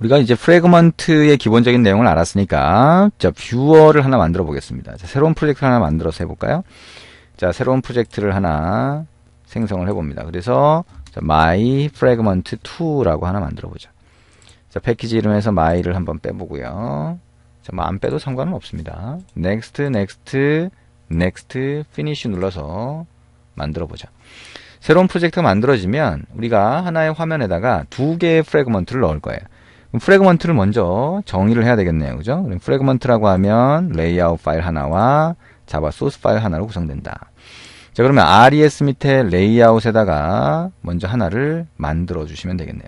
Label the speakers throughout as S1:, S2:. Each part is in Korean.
S1: 우리가 이제 프레그먼트의 기본적인 내용을 알았으니까 자 뷰어를 하나 만들어 보겠습니다. 자, 새로운 프로젝트 하나 만들어서 해볼까요? 자 새로운 프로젝트를 하나 생성을 해봅니다. 그래서 자, my fragment 2라고 하나 만들어 보죠. 자 패키지 이름에서 my를 한번 빼보고요. 자, 뭐 안 빼도 상관은 없습니다. next, next, next, finish 눌러서 만들어 보자. 새로운 프로젝트가 만들어지면 우리가 하나의 화면에다가 두 개의 프레그먼트를 넣을 거예요. 프레그먼트를 먼저 정의를 해야 되겠네요. 그죠? 프레그먼트라고 하면 레이아웃 파일 하나와 자바 소스 파일 하나로 구성된다. 자, 그러면 RES 밑에 레이아웃에다가 먼저 하나를 만들어 주시면 되겠네요.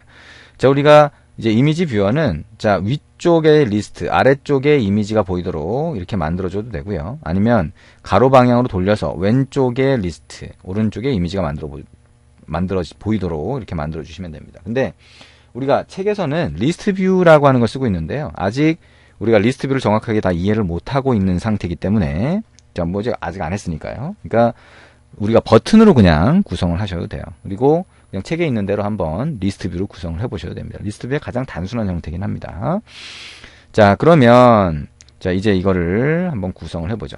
S1: 자, 우리가 이제 이미지 뷰어는 자, 위쪽에 리스트, 아래쪽에 이미지가 보이도록 이렇게 만들어 줘도 되고요. 아니면 가로 방향으로 돌려서 왼쪽에 리스트, 오른쪽에 이미지가 만들어 보, 만들어 보이도록 이렇게 만들어 주시면 됩니다. 근데 우리가 책에서는 리스트 뷰라고 하는 걸 쓰고 있는데요. 아직 우리가 리스트 뷰를 정확하게 다 이해를 못 하고 있는 상태이기 때문에 자, 뭐 아직 안 했으니까요. 그러니까 우리가 버튼으로 그냥 구성을 하셔도 돼요. 그리고 그냥 책에 있는 대로 한번 리스트 뷰로 구성을 해보셔도 됩니다. 리스트 뷰의 가장 단순한 형태긴 합니다. 자, 그러면 자 이제 이거를 한번 구성을 해보죠.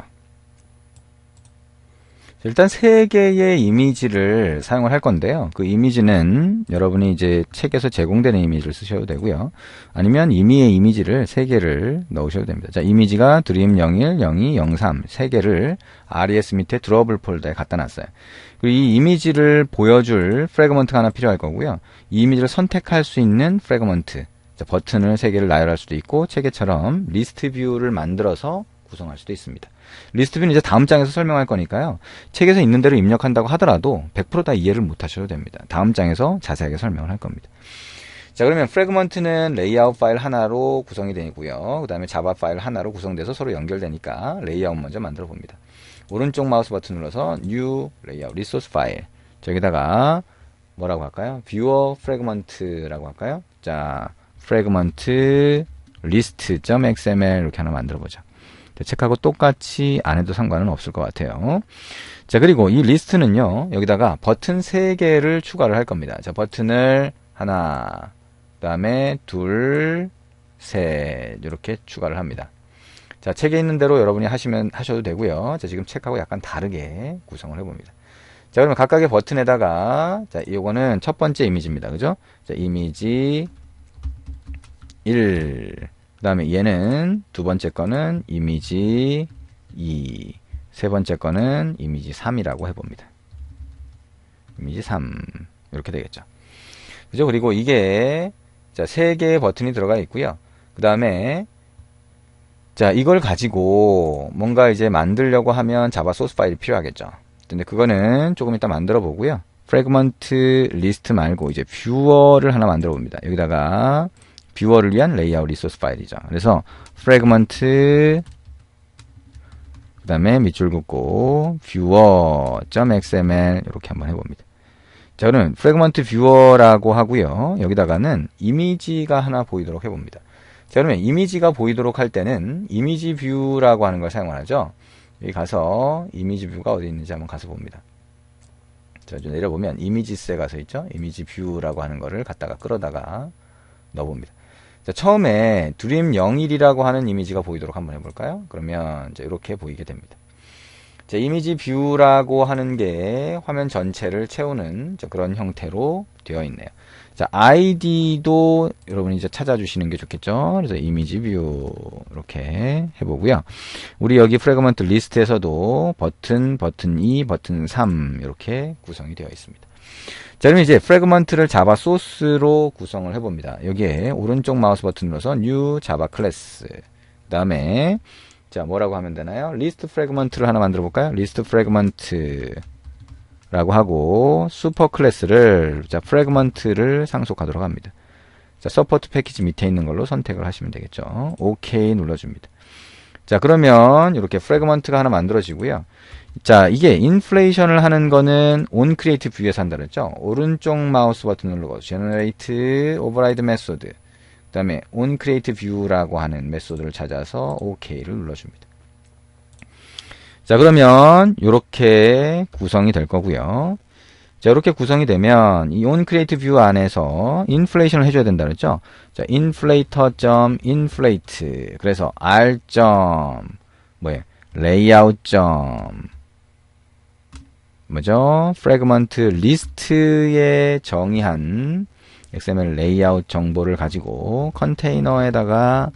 S1: 일단 세 개의 이미지를 사용을 할 건데요. 그 이미지는 여러분이 이제 책에서 제공되는 이미지를 쓰셔도 되고요. 아니면 이미의 이미지를 세 개를 넣으셔도 됩니다. 자, 이미지가 드림 01, 02, 03 세 개를 RES 밑에 드러블 폴더에 갖다 놨어요. 그리고 이 이미지를 보여줄 프레그먼트가 하나 필요할 거고요. 이 이미지를 선택할 수 있는 프레그먼트 자, 버튼을 세 개를 나열할 수도 있고 책에처럼 리스트 뷰를 만들어서 구성할 수도 있습니다. 리스트뷰는 이제 다음 장에서 설명할 거니까요. 책에서 있는 대로 입력한다고 하더라도 100%다 이해를 못 하셔도 됩니다. 다음 장에서 자세하게 설명을 할 겁니다. 자 그러면 프레그먼트는 레이아웃 파일 하나로 구성이 되고요. 그 다음에 자바 파일 하나로 구성돼서 서로 연결되니까 레이아웃 먼저 만들어 봅니다. 오른쪽 마우스 버튼 눌러서 New Layout Resource File 저기다가 뭐라고 할까요? Viewer Fragment라고 할까요? 자, Fragment list.xml 이렇게 하나 만들어 보 자. 책하고 똑같이 안 해도 상관은 없을 것 같아요. 자, 그리고 이 리스트는요, 여기다가 버튼 3개를 추가를 할 겁니다. 자, 버튼을 하나, 그 다음에 둘, 셋, 이렇게 추가를 합니다. 자, 책에 있는 대로 여러분이 하시면, 하셔도 되고요. 자, 지금 책하고 약간 다르게 구성을 해 봅니다. 자, 그러면 각각의 버튼에다가, 자, 이거는 첫 번째 이미지입니다. 그죠? 자, 이미지 1, 그 다음에 얘는 두 번째 거는 이미지 2, 세 번째 거는 이미지 3이라고 해봅니다. 이미지 3 이렇게 되겠죠. 그죠? 그리고 이게 자, 세 개의 버튼이 들어가 있고요. 그 다음에 자, 이걸 가지고 뭔가 이제 만들려고 하면 자바 소스 파일이 필요하겠죠. 근데 그거는 조금 이따 만들어 보고요. 프레그먼트 리스트 말고 이제 뷰어를 하나 만들어 봅니다. 여기다가 뷰어를 위한 레이아웃 리소스 파일이죠. 그래서 프레그먼트 그 다음에 밑줄 긋고 viewer.xml 이렇게 한번 해봅니다. 자, 그러면 프레그먼트 뷰어라고 하고요. 여기다가는 이미지가 하나 보이도록 해봅니다. 자, 그러면 이미지가 보이도록 할 때는 이미지 뷰라고 하는 걸 사용을 하죠. 여기 가서 이미지 뷰가 어디 있는지 한번 가서 봅니다. 자, 좀 내려보면 이미지스에 가서 있죠. 이미지 뷰라고 하는 거를 갖다가 끌어다가 넣어봅니다. 자, 처음에 드림 01이라고 하는 이미지가 보이도록 한번 해볼까요? 그러면 이렇게 보이게 됩니다. 자, 이미지 뷰라고 하는 게 화면 전체를 채우는 그런 형태로 되어 있네요. 자, 아이디도 여러분이 이제 찾아주시는 게 좋겠죠. 그래서 이미지 뷰 이렇게 해보고요. 우리 여기 프레그먼트 리스트에서도 버튼, 버튼 2, 버튼 3 이렇게 구성이 되어 있습니다. 자, 그러면 이제 프레그먼트를 자바 소스로 구성을 해봅니다. 여기에 오른쪽 마우스 버튼 눌러서 New Java Class. 그 다음에, 자, 뭐라고 하면 되나요? 리스트 프레그먼트를 하나 만들어 볼까요? 리스트 프레그먼트. 라고 하고, 슈퍼 클래스를, 자, 프레그먼트를 상속하도록 합니다. 자, 서포트 패키지 밑에 있는 걸로 선택을 하시면 되겠죠. OK 눌러줍니다. 자, 그러면 이렇게 프레그먼트가 하나 만들어지고요. 자, 이게 인플레이션을 하는 거는 온 크리에이트 뷰에서 한다 그랬죠? 오른쪽 마우스 버튼 누르고 generate override method 그 다음에 온 크리에이트 뷰라고 하는 메소드를 찾아서 OK를 눌러줍니다. 자, 그러면 이렇게 구성이 될 거고요. 자, 이렇게 구성이 되면 이 onCreate view 안에서 인플레이션을 해줘야 된다 그랬죠? 자, inflator.inflate 그래서 r. 뭐예 layout. 뭐죠? fragment list에 정의한 XML 레이아웃 정보를 가지고 컨테이너에다가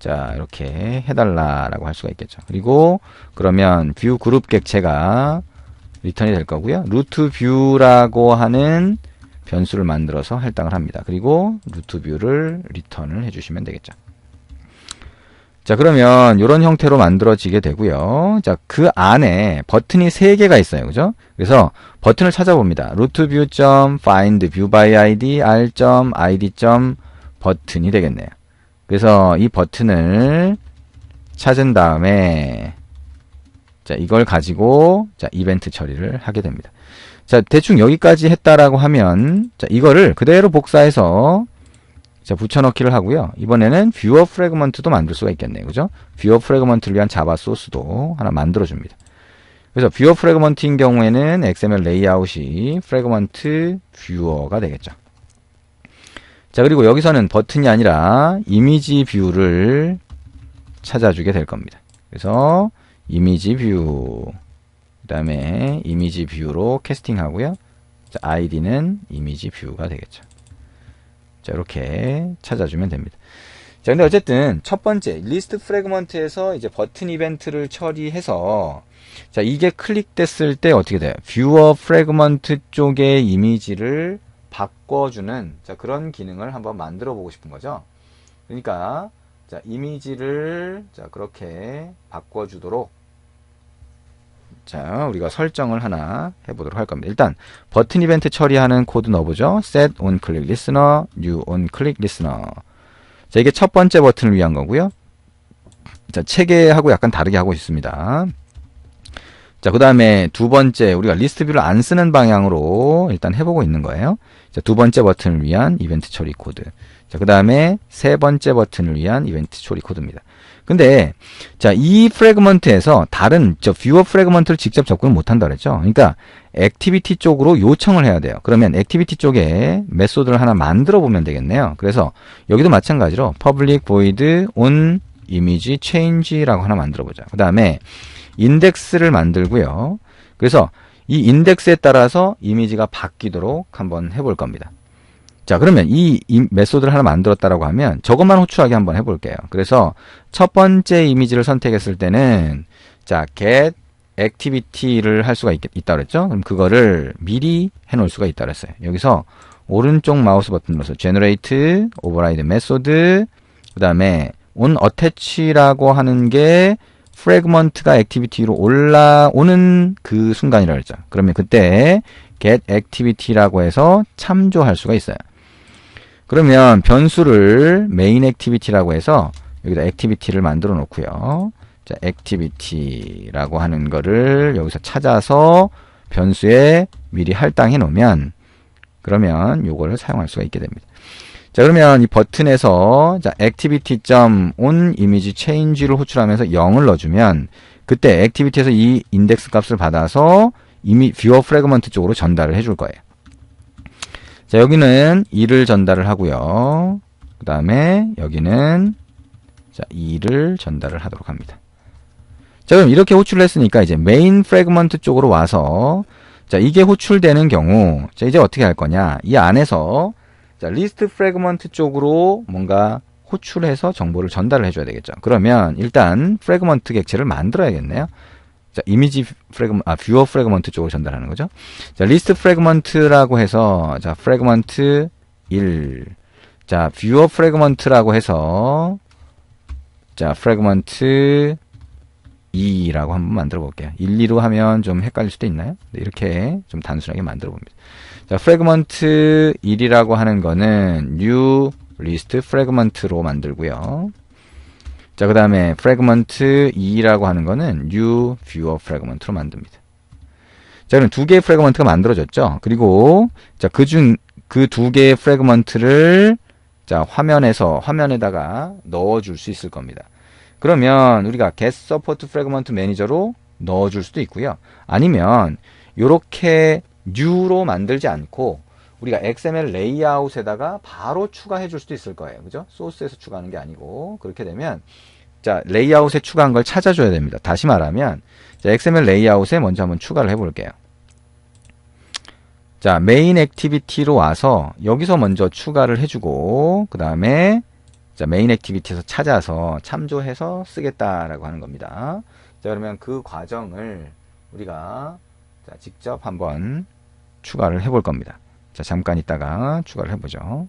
S1: 자 이렇게 해달라라고 할 수가 있겠죠. 그리고 그러면 뷰 그룹 객체가 리턴이 될 거고요. 루트 뷰라고 하는 변수를 만들어서 할당을 합니다. 그리고 루트 뷰를 리턴을 해주시면 되겠죠. 자 그러면 이런 형태로 만들어지게 되고요. 자그 안에 버튼이 3개가 있어요. 그죠? 그래서 버튼을 찾아봅니다. rootView.find view by id r.id. 버튼이 되겠네요. 그래서 이 버튼을 찾은 다음에 자 이걸 가지고 자 이벤트 처리를 하게 됩니다. 자 대충 여기까지 했다라고 하면 자 이거를 그대로 복사해서 자, 붙여넣기를 하고요. 이번에는 뷰어 프레그먼트도 만들 수가 있겠네요. 그죠? 뷰어 프레그먼트를 위한 자바 소스도 하나 만들어 줍니다. 그래서 뷰어 프레그먼트인 경우에는 XML 레이아웃이 프레그먼트 뷰어가 되겠죠. 자, 그리고 여기서는 버튼이 아니라 이미지 뷰를 찾아주게 될 겁니다. 그래서 이미지 뷰, 그 다음에 이미지 뷰로 캐스팅 하고요. 자, 아이디는 이미지 뷰가 되겠죠. 자, 이렇게 찾아주면 됩니다. 자, 근데 어쨌든 첫 번째 리스트 프레그먼트에서 이제 버튼 이벤트를 처리해서 자, 이게 클릭됐을 때 어떻게 돼요? 뷰어 프레그먼트 쪽의 이미지를 바꿔주는 자, 그런 기능을 한번 만들어 보고 싶은 거죠. 그러니까 자, 이미지를 자, 그렇게 바꿔주도록 자, 우리가 설정을 하나 해보도록 할 겁니다. 일단 버튼 이벤트 처리하는 코드 넣어보죠. set on click listener, new on click listener. 자, 이게 첫 번째 버튼을 위한 거고요. 자, 체계하고 약간 다르게 하고 있습니다. 자, 그 다음에 두 번째, 우리가 리스트 뷰를 안 쓰는 방향으로 일단 해보고 있는 거예요. 자, 두 번째 버튼을 위한 이벤트 처리 코드. 자, 그 다음에 세 번째 버튼을 위한 이벤트 처리 코드입니다. 근데 자, 이 프레그먼트에서 다른 저 뷰어 프레그먼트를 직접 접근을 못 한다 그랬죠. 그러니까 액티비티 쪽으로 요청을 해야 돼요. 그러면 액티비티 쪽에 메소드를 하나 만들어 보면 되겠네요. 그래서 여기도 마찬가지로 public void on image change라고 하나 만들어 보자. 그다음에 인덱스를 만들고요. 그래서 이 인덱스에 따라서 이미지가 바뀌도록 한번 해볼 겁니다. 자, 그러면 이, 이 메소드를 하나 만들었다라고 하면 저것만 호출하게 한번 해볼게요. 그래서 첫 번째 이미지를 선택했을 때는 자, get activity를 할 수가 있, 있다 그랬죠? 그럼 그거를 미리 해놓을 수가 있다 그랬어요. 여기서 오른쪽 마우스 버튼 눌러서 generate override method 그 다음에 on attach라고 하는 게 프레그먼트가 액티비티로 올라오는 그 순간이라 그랬죠. 그러면 그때 get activity라고 해서 참조할 수가 있어요. 그러면 변수를 main activity라고 해서 여기다 activity를 만들어 놓고요. 자, activity라고 하는 거를 여기서 찾아서 변수에 미리 할당해 놓으면 그러면 요거를 사용할 수가 있게 됩니다. 자, 그러면 이 버튼에서 자, activity.on image change를 호출하면서 0을 넣어 주면 그때 activity에서 이 인덱스 값을 받아서 이미 viewer fragment 쪽으로 전달을 해줄 거예요. 자, 여기는 2를 전달을 하고요. 그 다음에 여기는 자, 2를 전달을 하도록 합니다. 자, 그럼 이렇게 호출을 했으니까 이제 메인 프래그먼트 쪽으로 와서 자, 이게 호출되는 경우 자, 이제 어떻게 할 거냐? 이 안에서 자, 리스트 프래그먼트 쪽으로 뭔가 호출해서 정보를 전달을 해줘야 되겠죠. 그러면 일단 프래그먼트 객체를 만들어야겠네요. 자, 이미지 프래그 아, 뷰어 프래그먼트 쪽으로 전달하는 거죠. 자, 리스트 프래그먼트라고 해서 자, 프래그먼트 1. 자, 뷰어 프래그먼트라고 해서 자, 프래그먼트 2라고 한번 만들어 볼게요. 1, 2로 하면 좀 헷갈릴 수도 있나요? 네, 이렇게 좀 단순하게 만들어 봅니다. 자, 프래그먼트 1이라고 하는 거는 new list fragment로 만들고요. 자, 그 다음에 프래그먼트 2라고 하는 거는 new viewer fragment로 만듭니다. 자, 그럼 두 개의 프래그먼트가 만들어졌죠. 그리고 자, 그중 그 두 개의 프래그먼트를 자, 화면에서 화면에다가 넣어 줄 수 있을 겁니다. 그러면 우리가 get support fragment manager로 넣어 줄 수도 있고요. 아니면 요렇게 new로 만들지 않고 우리가 XML 레이아웃에다가 바로 추가해 줄 수도 있을 거예요. 그죠? 소스에서 추가하는 게 아니고 그렇게 되면 자, 레이아웃에 추가한 걸 찾아줘야 됩니다. 다시 말하면 자, XML 레이아웃에 먼저 한번 추가를 해 볼게요. 자, 메인 액티비티로 와서 여기서 먼저 추가를 해 주고 그 다음에 자, 메인 액티비티에서 찾아서 참조해서 쓰겠다라고 하는 겁니다. 자, 그러면 그 과정을 우리가 자, 직접 한번 추가를 해 볼 겁니다. 자, 잠깐 있다가 추가를 해보죠.